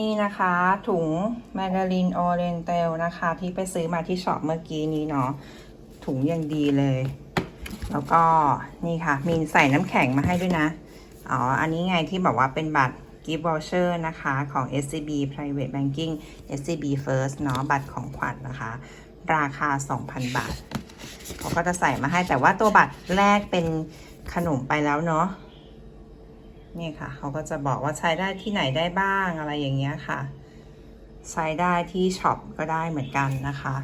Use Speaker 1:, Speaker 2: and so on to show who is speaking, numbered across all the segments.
Speaker 1: นี่นะคะถุงแมดารินออเรนเตลนะคะ ที่ไปซื้อมาที่ช็อปเมื่อกี้นี้เนาะถุงยังดีเลย แล้วก็นี่ค่ะ มีใส่น้ำแข็งมาให้ด้วยนะ อ๋อ อันนี้ไงที่บอกว่าเป็นบัตร gift voucher นะคะของ SCB Private Banking SCB First เนาะบัตรของขวัญนะคะ ราคา 2,000 บาทเขาก็จะใส่มาให้แต่ว่าตัวบัตรแรกเป็นขนมไปแล้วเนาะ นี่ค่ะ เขาก็จะบอกว่าใช้ได้ที่ไหนได้บ้างอะไรอย่างเงี้ยค่ะ ใช้ได้ที่ช็อปก็ได้เหมือนกันนะคะ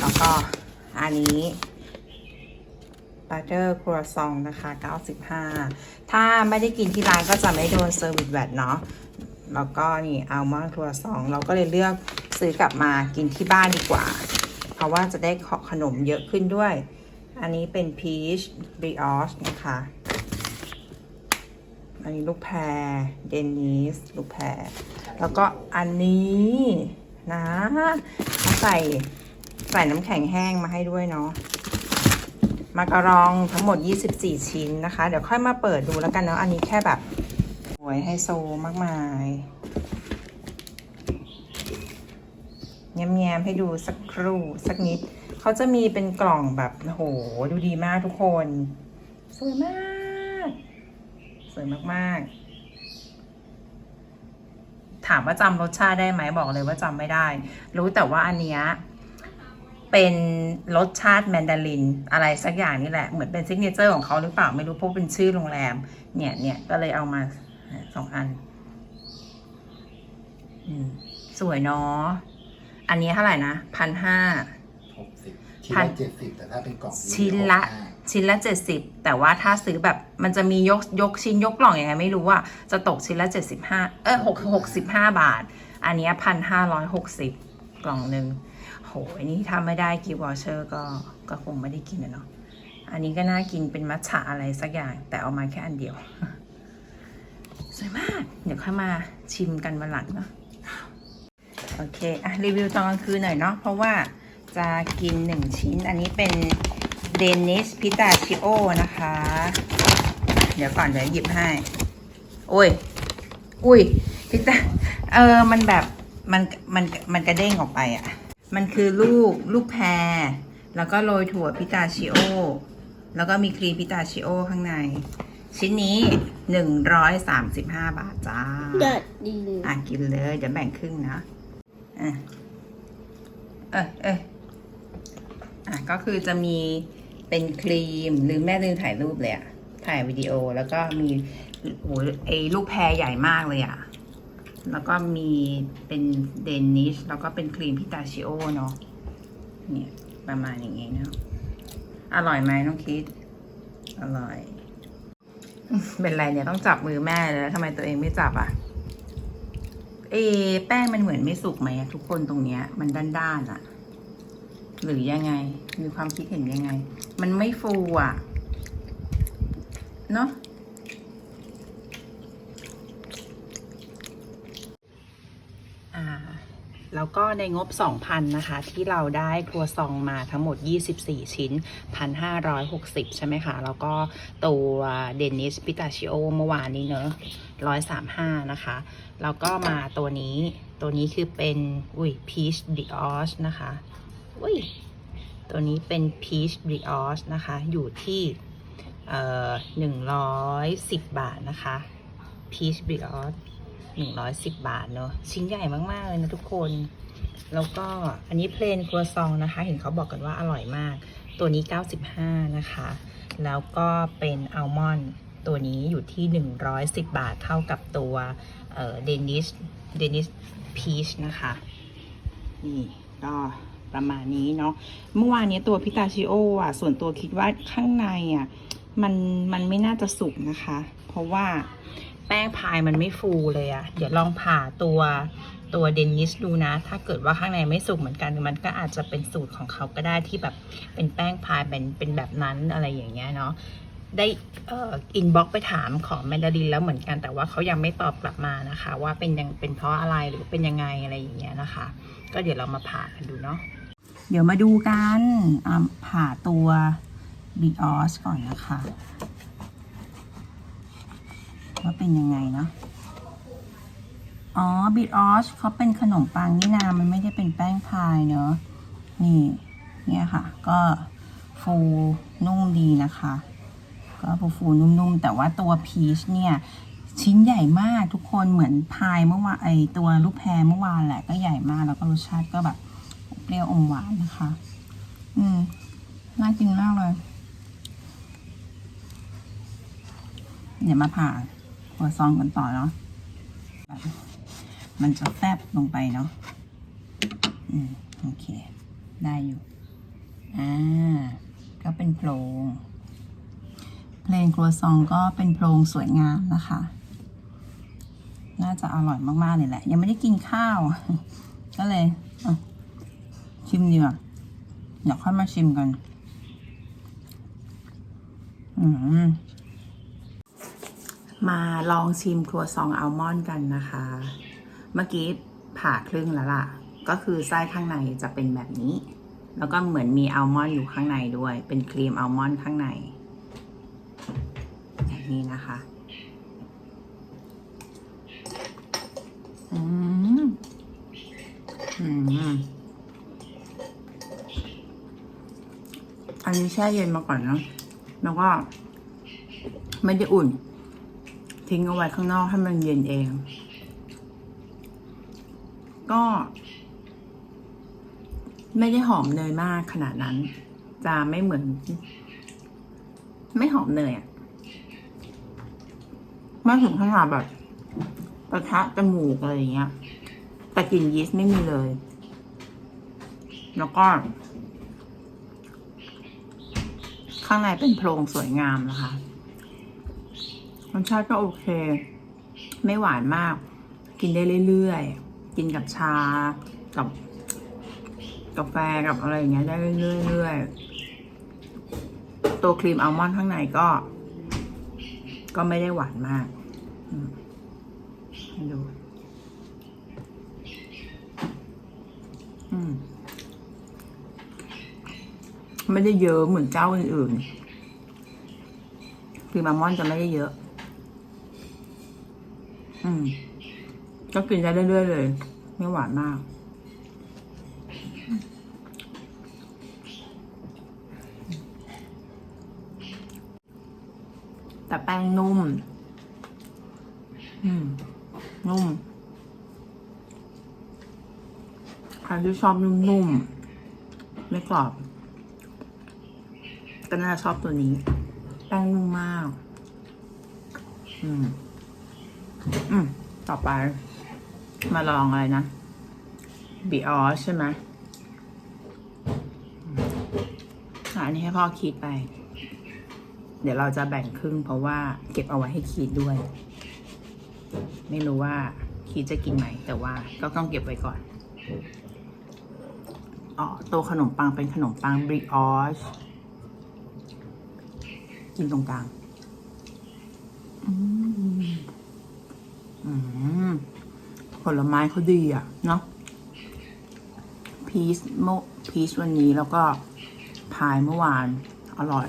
Speaker 1: แล้วก็อันนี้บัตเตอร์ครัวซองนะคะ 95 ถ้าไม่ได้กินที่ร้านก็จะไม่โดนเซอร์วิสแวดเนาะ แล้วก็นี่อัลมอนด์ครัวซอง เราก็เลยเลือกซื้อกลับมากินที่บ้านดีกว่า เพราะว่าจะได้ขนมเยอะขึ้นด้วย อันนี้เป็นพีชบริออชนะคะ อันนี้ลูกแพรเดนิสลูกแพรแล้วก็อันนี้นะเขาใส่ใส่น้ำแข็งแห้งมาให้ด้วยเนาะมาการองทั้งหมด 24 ชิ้นนะคะ เดี๋ยวค่อยมาเปิดดูแล้วกันเนาะอันนี้แค่แบบสวยไฮโซมากมายแง้มๆให้ดูสักครู่สักนิด เขาจะมีเป็นกล่องแบบโหดูดีมากทุกคน สวยมาก สวยมากๆ ถามว่าจำรสชาติได้ไหมบอกเลยว่าจำไม่ได้ รู้แต่ว่าอันเนี้ยเป็นรสชาติแมนดาริน อะไรสักอย่างนี่แหละ เหมือนเป็นซิกเนเจอร์ของเขาหรือเปล่าไม่รู้เพราะเป็นชื่อโรงแรม เนี่ยเนี่ยก็เลยเอามาสองอันอืมสวยเนาะอันนี้เท่าไหร่นะพันห้า
Speaker 2: หกสิบชิ้น
Speaker 1: พัน
Speaker 2: ละเจ็ดสิบแต่ถ้าเป็นกล่อง
Speaker 1: ชิ้นละ ชิ้นละเจ็ดสิบแต่ว่าถ้าซื้อแบบมันจะมียกยกชิ้นยกกล่องยังไงไม่รู้ว่าจะตกชิ้นละเจ็ดสิบห้าเออหกหกสิบห้าบาท อันนี้พันห้าร้อยหกสิบกล่องหนึ่งโหอันนี้ถ้าไม่ได้กิฟต์วอเชอร์ก็ก็คงไม่ได้กินอะเนาะอันนี้ก็น่ากินเป็นมัทฉะอะไรสักอย่าง แต่เอามาแค่อันเดียว สวยมาก เดี๋ยวค่อยมาชิมกันวันหลังเนาะโอเค อะ รีวิวตอนกลางคืนหน่อยเนาะเพราะว่าจะกินหนึ่งชิ้น อันนี้เป็น เดนิสพิตาชิโอนะคะ เดี๋ยวก่อนเดี๋ยวหยิบให้ โอ้ย อุ้ยพิตาเออ มันแบบ มัน มัน มันกระเด้งออกไปอะ่ะ มันคือลูก ลูกแพร แล้วก็โรยถั่วพิตาชิโอ แล้วก็มีครีมพิตาชิโอข้างใน ชิ้นนี้หนึ่งร้อยสามสิบห้าบาทจ้า
Speaker 3: เด็ดดีเลย
Speaker 1: อะกินเลย เดี๋ยวแบ่งครึ่งนะอะเออเอออะก็คือจะมี เป็นครีมหรือแม่ลืมถ่ายรูปเลยอะถ่ายวิดีโอแล้วก็มีโอ้ยไอ้ลูกแพรใหญ่มากเลยอะแล้วก็มีเป็นเดนิชแล้วก็เป็นครีมพิตาชิโอเนาะเนี่ยประมาณอย่างงี้เนาะอร่อยไหมน้องคิด อร่อย เป็นไรเนี่ยต้องจับมือแม่เลยแล้วทำไมตัวเองไม่จับอะ เอ แป้งมันเหมือนไม่สุกไหมทุกคนตรงเนี้ย มันด้านๆอะ หรือยังไง มีความคิดเห็นยังไง มันไม่ฟูอะ เนาะแล้วก็ในงบ 2,000 นะคะ ที่เราได้ครัวซองมาทั้งหมด 24 ชิ้น 1,560 ใช่ไหมคะ แล้วก็ตัวเดนิสพิตาชิโอเมื่อวานนี้เนอะ135 นะคะ แล้วก็มาตัวนี้ ตัวนี้คือเป็น อุ้ย peach brioche นะคะ อุ้ยตัวนี้เป็น peach brioche นะคะ อยู่ที่เอ่อ110บาทนะคะ peach brioche 110บาทเนอะชิ้นใหญ่มาก ๆ เลยนะทุกคน แล้วก็อันนี้เพลนครัวซองนะคะ เห็นเขาบอกกันว่าอร่อยมาก ตัวนี้ 95 นะคะ แล้วก็เป็นอัลมอนด์ตัวนี้อยู่ที่ 110 บาทเท่ากับตัวเอ่อเดนิสเดนิสพีชนะคะ นี่ก็ ประมาณนี้เนาะเมื่อวานนี้ตัวพิตาชิโออะส่วนตัวคิดว่าข้างในอะมันมันไม่น่าจะสุกนะคะ เพราะว่าแป้งพายมันไม่ฟูเลยอะเดี๋ยวลองผ่าตัวตัวเดนิสดูนะ ถ้าเกิดว่าข้างในไม่สุกเหมือนกัน มันก็อาจจะเป็นสูตรของเขาก็ได้ที่แบบเป็นแป้งพายเป็นเป็นแบบนั้นอะไรอย่างเงี้ยเนาะได้อินบ็อกไปถามของแมนดารินแล้วเหมือนกันแต่ว่าเขายังไม่ตอบกลับมานะคะ ว่าเป็นยังเป็นเพราะอะไรหรือเป็นยังไงอะไรอย่างเงี้ยนะคะ ก็เดี๋ยวเรามาผ่ากันดูเนาะ เดี๋ยวมาดูกันผ่าตัวบีออสก่อนนะคะว่าเป็นยังไงเนาะอ๋อบิดออชเขาเป็นขนมปังนี่นามันไม่ได้เป็นแป้งพายเนอะนี่เนี่ยค่ะ ก็ฟูนุ่มดีนะคะ ก็ฟูฟูนุ่มๆแต่ว่าตัวพีชเนี่ยชิ้นใหญ่มากทุกคนเหมือนพายเมื่อวานไอตัวลูกแพรเมื่อวานแหละก็ใหญ่มากแล้วก็รสชาติก็แบบ เปรี้ยวอมหวานนะคะ อืม น่ากินมากเลย เดี๋ยวมาผ่าหัวซองกันต่อเนาะแบบมันจะแฟบลงไปเนาะ อืม โอเค ได้อยู่ อ่า ก็เป็นโพรงเพลงครัวซองก็เป็นโพรงสวยงามนะคะ น่าจะอร่อยมากๆเลยแหละ ยังไม่ได้กินข้าว ก็เลยอ ชิมดีกว่าเดี๋ยวค่อยมาชิมกัน อืมมาลองชิมครัวซองอัลมอนด์กันนะคะ เมื่อกี้ผ่าครึ่งแล้วล่ะ ก็คือไส้ข้างในจะเป็นแบบนี้ แล้วก็เหมือนมีอัลมอนด์อยู่ข้างในด้วย เป็นครีมอัลมอนด์ข้างในแบบนี้นะคะ อืม อืม อันนี้แช่เย็นมาก่อนเนอะแล้วก็ ไม่ได้อุ่น ทิ้งเอาไว้ข้างนอกให้มันเย็นเอง ก็ ไม่ได้หอมเนยมากขนาดนั้น จะไม่เหมือน ไม่หอมเนยอะไม่ถึงขนาดแบบกระทะจมูกอะไรอย่างเงี้ยแต่กลิ่นยีสต์ไม่มีเลย แล้วก็ ข้างในเป็นโพรงสวยงามนะคะรสชาติก็โอเค ไม่หวานมาก กินได้เรื่อยๆ กินกับชา กับกาแฟกับอะไรอย่างเงี้ยได้เรื่อยๆ ตัวครีมอัลมอนด์ข้างในก็ ก็ไม่ได้หวานมากให้ดู อืม ไม่ได้เยอะเหมือนเจ้าอื่นๆครีมอัลมอนจะไม่ได้เยอะ อืม ก็กินได้เรื่อยๆเลย ไม่หวานมากแต่แป้งนุ่ม อืม นุ่ม ใครที่ชอบนุ่มๆ ไม่กรอบ ก็น่าจะชอบตัวนี้ แป้งนุ่มมาก อืม อืม ต่อไป มาลองอะไรนะบีออใช่ไหมอันนี้ให้พ่อคิดไป เดี๋ยวเราจะแบ่งครึ่งเพราะว่าเก็บเอาไว้ให้คีดด้วย ไม่รู้ว่าคีดจะกินไหม แต่ว่าก็ต้องเก็บไว้ก่อนอ๋อตัวขนมปังเป็นขนมปังบริออช กินตรงกลางอืมอืมผลไม้เขาดีอะ เนาะพีชโมพีชวันนี้แล้วก็พายเมื่อวาน อร่อย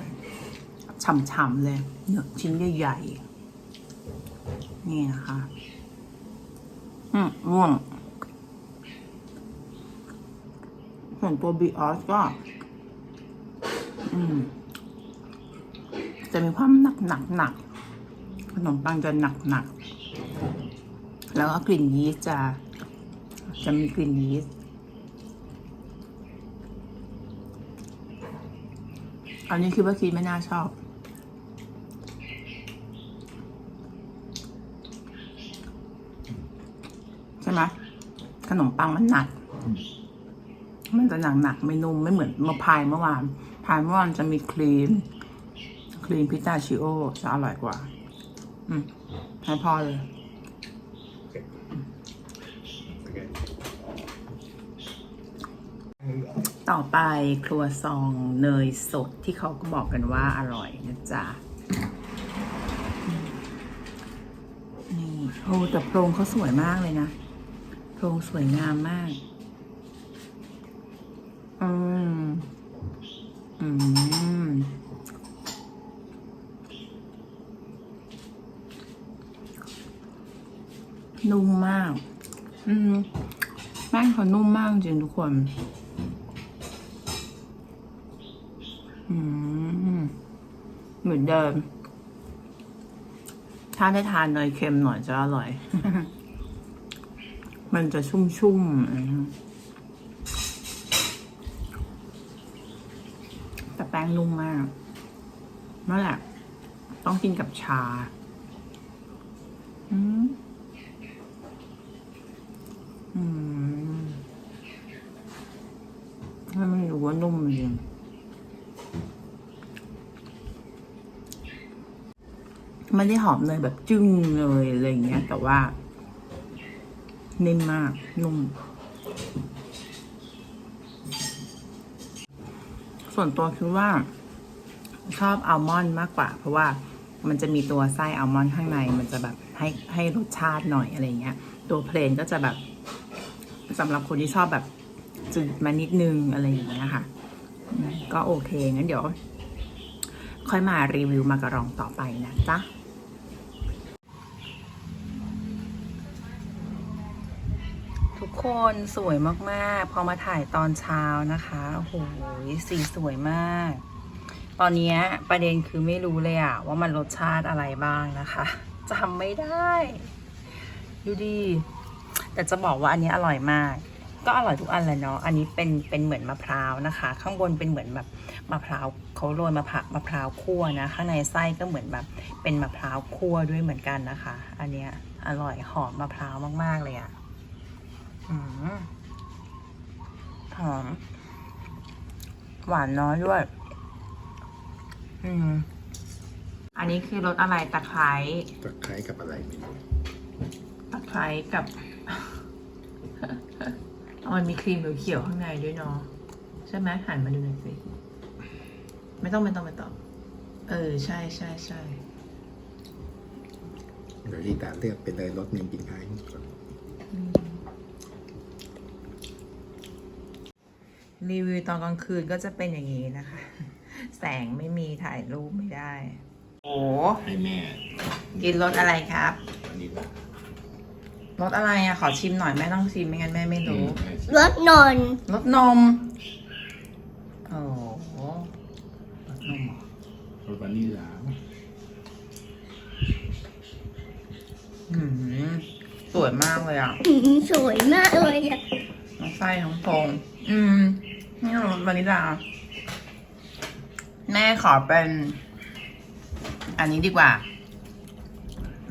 Speaker 1: ฉ่ำๆเลยเนื้อชิ้นใหญ่ๆ นี่นะคะ อืมร่วงส่วนตัวบีออสก็ อืม จะมีความหนักหนักหนักขนมปังจะหนักหนักแล้วก็กลิ่นยีสต์จะจะมีกลิ่นยีสต์อันนี้คิดว่าคีดไม่น่าชอบ ใช่ไหมขนมปังมันหนัก มันจะหนักหนักไม่นุ่มไม่เหมือนมะพายเมื่อวาน พายเมื่อวานจะมีครีม ครีมพิตาชิโอจะอร่อยกว่า อืมให้พ่อเลย ต่อไปครัวซองเนยสดที่เขาก็บอกกันว่าอร่อยนะจ๊ะ นี่โอ้แต่โพรงเขาสวยมากเลยนะ โพรงสวยงามมาก อืม อืม ด นุ่มมาก อืมแป้งเขานุ่มมากจริงทุกคน อืม เหมือนเดิม ถ้าได้ทานเนยเค็มหน่อยจะอร่อย มันจะชุ่มๆอืมแต่แป้งนุ่มมากนั่นแหละ ต้องกินกับชา อืม อืมให้มันรู้ว่านุ่มจริงไม่ได้หอมเลยแบบจึ้งเลยอะไรอย่างเงี้ย แต่ว่านิ่มมาก นุ่ม ส่วนตัวคิดว่า ชอบอัลมอนด์มากกว่า เพราะว่ามันจะมีตัวไส้อัลมอนด์ข้างใน มันจะแบบให้ให้รสชาติหน่อยอะไรเงี้ย ตัวเพลนก็จะแบบ สำหรับคนที่ชอบแบบจืดมานิดนึงอะไรอย่างเงี้ยค่ะ ก็โอเค งั้นเดี๋ยว ค่อยมารีวิวมากระรองต่อไปนะจ๊ะทุกคนสวยมากๆ พอมาถ่ายตอนเช้านะคะโอ้โหสีสวยมาก ตอนนี้ประเด็นคือไม่รู้เลยอะว่ามันรสชาติอะไรบ้างนะคะจำไม่ได้ ดูดี แต่จะบอกว่าอันนี้อร่อยมาก ก็อร่อยทุกอันแหละเนาะอันนี้เป็นเป็นเหมือนมะพร้าวนะคะ ข้างบนเป็นเหมือนแบบมะพร้าวเขาโรยมะพร้าวมะพร้าวคั่วนะข้างในไส้ก็เหมือนแบบเป็นมะพร้าวคั่วด้วยเหมือนกันนะคะ อันเนี้ยอร่อยหอมมะพร้าวมากๆเลยอะอืมหอมหวานน้อยด้วย อืม อันนี้คือรสอะไรตะไคร้
Speaker 2: ตะไคร้กับอะไรไม่รู้
Speaker 1: ตะไคร้กับ มันมีครีมเขียวๆข้างในด้วยเนาะใช่ไหมหันมาดูหน่อยสิ ไม่ต้องไม่ต้องไม่ต้อง เออ ใช่ใช่ใช่
Speaker 2: เดี๋ยวที่ตาเลือกไปเลยรสหนึ่งกินง่ายที่สุด
Speaker 1: รีวิวตอนกลางคืนก็จะเป็นอย่างนี้นะคะ แสงไม่มีถ่ายรูปไม่ได้ โอ้
Speaker 2: ให้แม่
Speaker 1: กินรสอะไรครับ
Speaker 2: อันนี้ละ
Speaker 1: รสอะไรอะ ขอชิมหน่อยแม่ต้องชิมไม่งั้นแม่ไม่รู้
Speaker 2: แม่ชิม
Speaker 3: รถนน
Speaker 1: รสนม โอ้โหรสนมเหรอ
Speaker 2: รสวานิลลา
Speaker 1: อืมสวยมากเลยอะ
Speaker 3: หืมสวยมากเลยอะ
Speaker 1: ทั้งไส้ทั้งโฟงอืม นี่รสวานิลลา แม่ขอเป็น อันนี้ดีกว่า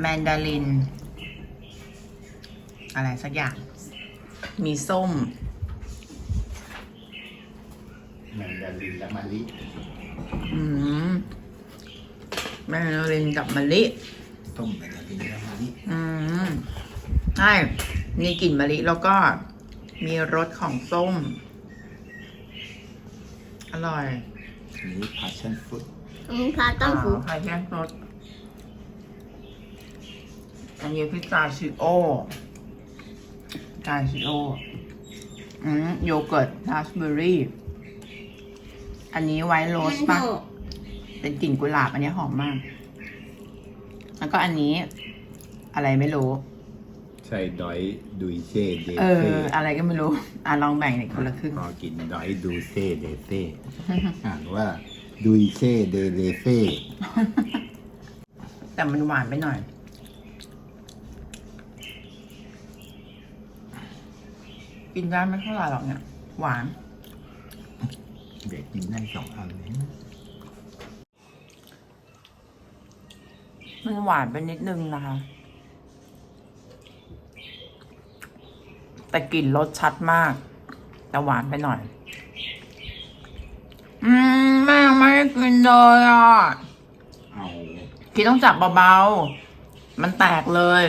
Speaker 1: แมนดาริน อะไรสักอย่าง มีส้ม
Speaker 2: แมนดารินและมะลิ
Speaker 1: อืมแมนดารินกับมะลิ
Speaker 2: ต้มแมนดารินและมะลิ
Speaker 1: อืมใช่มีกลิ่นมะลิแล้วก็มีรสของส้ม อร่อย
Speaker 2: อันนี้พาชั่นฟรุต
Speaker 3: อืมพาต้องผู
Speaker 1: ไข่แค่รสอันนี้พิซซ่าชิโอ พิซซ่าชิโออืมโยเกิร์ตราสเบอร์รี่ อันนี้ไวท์โรสป่ะ เป็นกลิ่นกุหลาบ อันนี้หอมมาก แล้วก็อันนี้ อะไรไม่รู้
Speaker 2: ใช่ดอยดูเซ่เด
Speaker 1: เอ
Speaker 2: เซ่
Speaker 1: ออะไรก็ไม่รู้ อะ ลองแบ่งเด็กคนละครึ่ง
Speaker 2: พอกินดอยดูเซ่เดเซ่อ่านว่าดูเซ่เดเลเซ่
Speaker 1: แต่มันหวานไปหน่อย กินได้ไม่เท่าไหร่หรอกเนี่ย หวาน
Speaker 2: เด็กกินได้สองอันเลยนะ
Speaker 1: มันหวานไปนิดนึงนะคะ แต่กลิ่นรสชัดมาก แต่หวานไปหน่อย อืมแม่ยังไม่ได้กินเลยอะ
Speaker 2: เอา
Speaker 1: พี่ต้องจับเบาๆ มันแตกเลย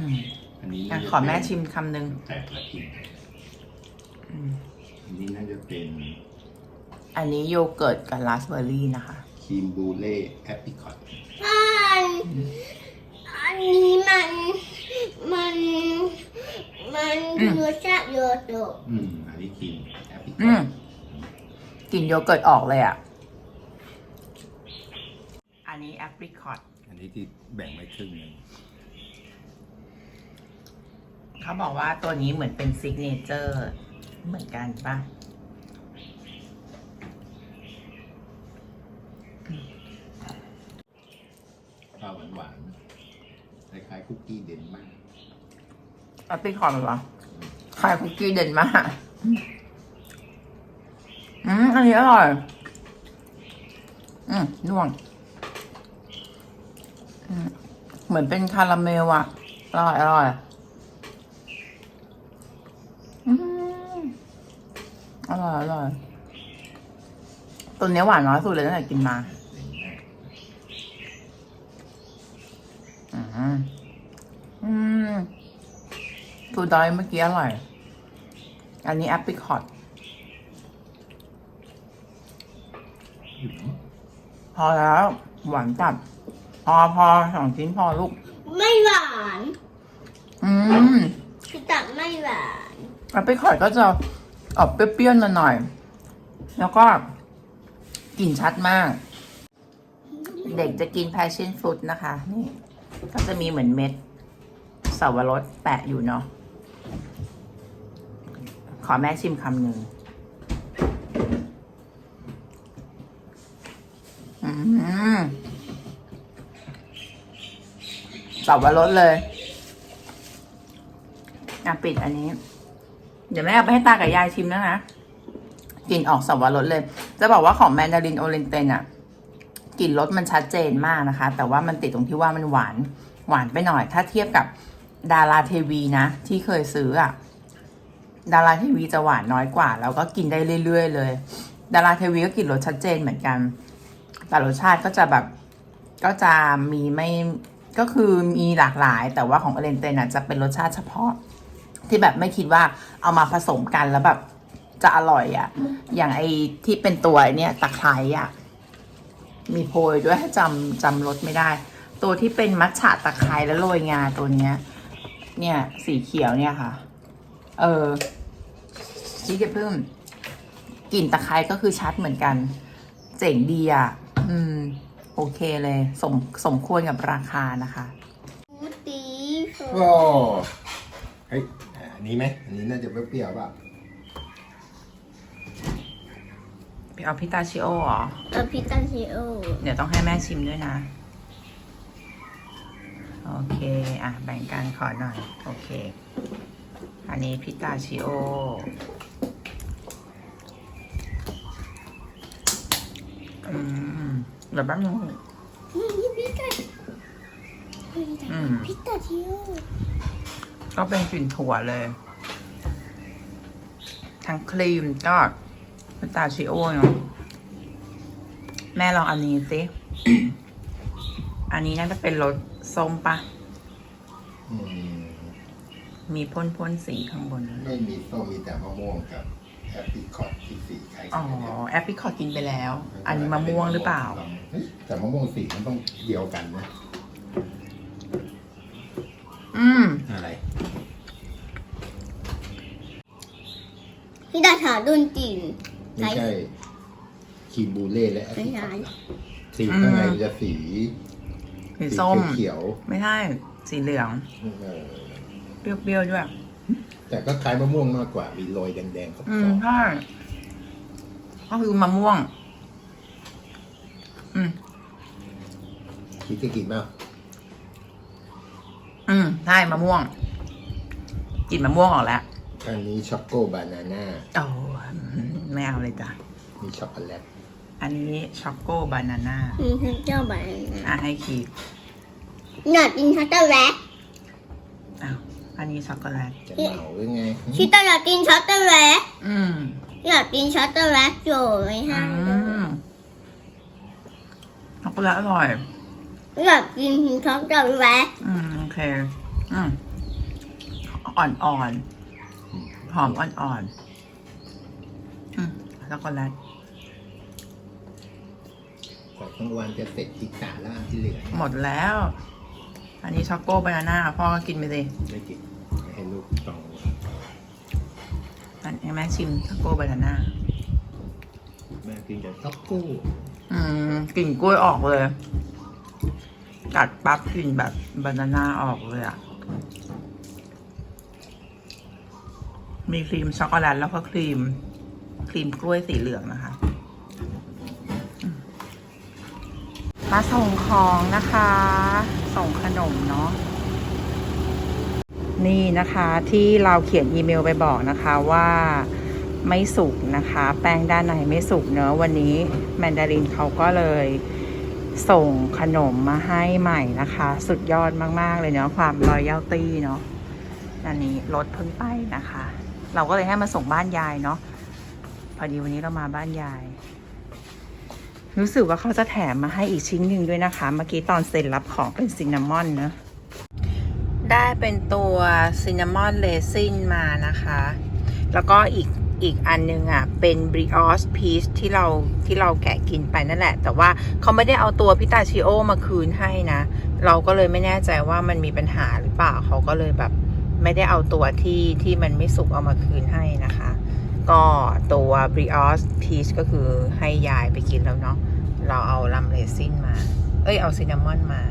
Speaker 1: อืม
Speaker 2: อันนี้
Speaker 1: อะขอแม่ชิมคำหนึ่ง
Speaker 2: แตกละกิน
Speaker 1: อืม
Speaker 2: อันนี้น่าจะเป็น
Speaker 1: อันนี้โยเกิร์ตกับราสเบอร์รี่นะคะ
Speaker 2: ครีมบูเล่แอปริคอต
Speaker 3: อันอันนี้มันมันมัน
Speaker 1: อืม
Speaker 3: รสชาติโยโตะ
Speaker 2: อืมอันนี้ครีมแอปริค
Speaker 1: อื
Speaker 2: อ
Speaker 1: ม
Speaker 2: ต
Speaker 1: กลิ่นโยเกิร์ตออกเลยอะ อันนี้แอปริคอต
Speaker 2: อันนี้ที่แบ่งไว้ครึ่งหนึง
Speaker 1: เขาบอกว่าตัวนี้เหมือนเป็นซิกเนเจอร์เหมือนกันปะ
Speaker 2: ข้าวหวานๆคล้ายๆคุกกี้เด่นมาก
Speaker 1: แอปเปิลคอร์นเหรอขายคุกกี้เด่นมาก อืม อันนี้อร่อย อืมน่วงอืมเหมือนเป็นคาราเมลอะอร่อย อร่อย อืม อ ร่อยอร่อยตัวเนี้ยหวานน้อยสุดเลยตั้งแต่กินมาอืมอืมทูดอยเมื่อกี้อร่อย อันนี้แอปเปิลคอร์ดพอแล้ว หวานจัดพอพอสองชิ้นพอลูก
Speaker 3: ไม่หวาน
Speaker 1: อืม
Speaker 3: พี่ตักไม่หวาน
Speaker 1: แอปเปิลคอร์ดก็จะ ออกเปรี้ยวๆหน่อยๆแล้วก็กลิ่นชัดมาก เด็กจะกิน passion fruit นะคะ นี่ ก็จะมีเหมือนเม็ดสวรสแปะอยู่เนาะขอแม่ชิมคำหนึ่งอืมสวรสเลยอะปิดอันนี้ เดี๋ยวแม่เอาไปให้ตากับยายชิมนะนะกลิ่นออกสับปะรดเลย จะบอกว่าของแมนดารินโอเรนเตนอะกลิ่นรสมันชัดเจนมากนะคะ แต่ว่ามันติดตรงที่ว่ามันหวานหวานไปหน่อย ถ้าเทียบกับดาราเทวีนะ ที่เคยซื้ออะดาราเทวีจะหวานน้อยกว่า แล้วก็กินได้เรื่อยๆเลย ดาราเทวีก็กลิ่นรสชัดเจนเหมือนกัน แต่รสชาติก็จะแบบก็จะมีไม่ก็คือมีหลากหลาย แต่ว่าของโอเรนเตนอะจะเป็นรสชาติเฉพาะ ที่แบบไม่คิดว่าเอามาผสมกันแล้วแบบจะอร่อยอะ่ะ อย่างไอที่เป็นตัวไอ้เนี่ยตะไคร้อะ่ะ มีโพยด้วยจำจำรสไม่ได้ ตัวที่เป็นมัทฉะตะไคร้แล้วโรยงาตัวเนี้ย เนี่ย สีเขียวเนี่ยค่ะ เออชี้จะเพิ่มกลิ่นตะไคร้ก็คือชัดเหมือนกัน เจ๋งดีอะ่ะ อืม โอเคเลย สมสมควรกับราคานะคะ
Speaker 3: มูตี โฟ
Speaker 2: โอ้เฮ้ยอะอันนี้ไหมอันนี้น่าจะเปรี้ยวๆป่ะ
Speaker 1: ไปเอาพิตาชิโอเหรอ
Speaker 3: กับพิตาชิโอ
Speaker 1: เดี๋ยวต้องให้แม่ชิมด้วยนะ โอเค อะ แบ่งกันขอหน่อย โอเค อันนี้พิตาชิโอ อืมเดี๋ยวแป๊บนึง
Speaker 3: นี่พิตา
Speaker 1: อืม
Speaker 3: พิตาชิโอ
Speaker 1: ก็เป็นกลิ่นถั่วเลย ทั้งครีมก็พิตาชิโอเนาะแม่ลองอันนี้สิ อันนี้น่าจะเป็นรสส้มปะ
Speaker 2: อืม
Speaker 1: มีพ่นพ่นๆสีข้างบน
Speaker 2: ไม่มีส้มมีแต่มะม่วงกับแอปเปิลคอร์ดที่สีคล้าย
Speaker 1: อ๋
Speaker 2: กั
Speaker 1: อ
Speaker 2: นเนี่ย
Speaker 1: แอปเปิลคอร์ดกินไปแล้ว อันนี้มะม่วงหรือเปล่า
Speaker 2: เฮ้ยแต่มะม่วงสีมันต้องเดียวกันนะ
Speaker 1: อืม
Speaker 2: อะไร
Speaker 3: พิตาชาดุนจีน
Speaker 2: ไม่ใช่ครีมบูเล่และแอป
Speaker 3: ไม่
Speaker 2: เปิลค
Speaker 3: ใช่
Speaker 2: อร์ดสีข้างในมันจะสี
Speaker 1: สีส้ม
Speaker 2: เขียว
Speaker 1: ไม่ใช่สีเหลือง
Speaker 2: ๆเออ
Speaker 1: เปรี้ยวๆด้วย
Speaker 2: แต่ก็คล้ายมะม่วงมากกว่า มีโรยแดงๆขอบ
Speaker 1: อื
Speaker 2: ๆ
Speaker 1: มใช่ก็คือมะม่วง อืม
Speaker 2: คิดจะกินเปล่า
Speaker 1: อืมใช่มะม่วง กินมะม่วงออกแล้ว
Speaker 2: อันนี้ช็อกโกบานาน่า
Speaker 1: โอ้อืม ไม่เอาเลยจ้ะ
Speaker 2: มีช็อกโกแลต
Speaker 1: อันนี้ช็อกโกบานาน่า
Speaker 3: อืมเจ้าบ้าน
Speaker 1: อะให้คีบ
Speaker 3: อยากกินช็อกโกแลต
Speaker 1: อ้าวอันนี้ช็อกโกแลต
Speaker 2: จะเหมาหรือไง
Speaker 3: ชิตาอยากกินช็อกโกแลต
Speaker 1: อืม
Speaker 3: อยากกินช็อกโกแลตอยู่ไหม
Speaker 1: อื
Speaker 3: ฮะ
Speaker 1: มช็อกโกแลตอร่อย
Speaker 3: อยากกินช็อกโกแลต
Speaker 1: อืมโอเค อืมอ่อนๆหอมอ่อนๆอืม ช็อกโกแลต
Speaker 2: แต่กลางวันจะเสร็จอีกสาล่างที่เหลือ
Speaker 1: หมดแล้ว อันนี้ช็อกโกบานาน่าพ่อก็กินไปสิ
Speaker 2: ไม่กินให้ลูกต้อง
Speaker 1: อันนี้แม่ชิมช็อกโกบานาน่า
Speaker 2: แม่กินแต่ช็อกโก้
Speaker 1: อืมกลิ่นกล้วยออกเลย กัดปั๊บกลิ่นแบบบานาน่าออกเลยอะมีครีมช็อกโกแลตแล้วก็ครีม ครีมกล้วยสีเหลืองนะคะมมาส่งของนะคะ ส่งขนมเนาะนี่นะคะที่เราเขียนอีเมลไปบอกนะคะว่าไม่สุกนะคะ แป้งด้านในไม่สุกเนอะวันนี้แมนดารินเขาก็เลยส่งขนมมาให้ใหม่นะคะ สุดยอดมาก ๆ เลยเนาะความรอยัลตี้เนาะอันนี้รถเพิ่งไปนะคะ เราก็เลยให้มาส่งบ้านยายเนาะ พอดีวันนี้เรามาบ้านยาย รู้สึกว่าเขาจะแถมมาให้อีกชิ้นหนึ่งด้วยนะคะ เมื่อกี้ตอนเซ็นรับของเป็นซินนามอนเนะได้เป็นตัวซินนามอนเลซินมานะคะ แล้วก็อีกอีกอันนึงอะ เป็นบริออสพีชที่เราที่เราแกะกินไปนั่นแหละ แต่ว่าเขาไม่ได้เอาตัวพิตาชิโอมาคืนให้นะ เราก็เลยไม่แน่ใจว่ามันมีปัญหาหรือเปล่าเขาก็เลยแบบ ไม่ได้เอาตัวที่ที่มันไม่สุกเอามาคืนให้นะคะ ก็ตัวบริออสพีชก็คือให้ยายไปกินแล้วเนาะ เราเอาลัมเลซินมา เอ้ย เอาซินนามอนมา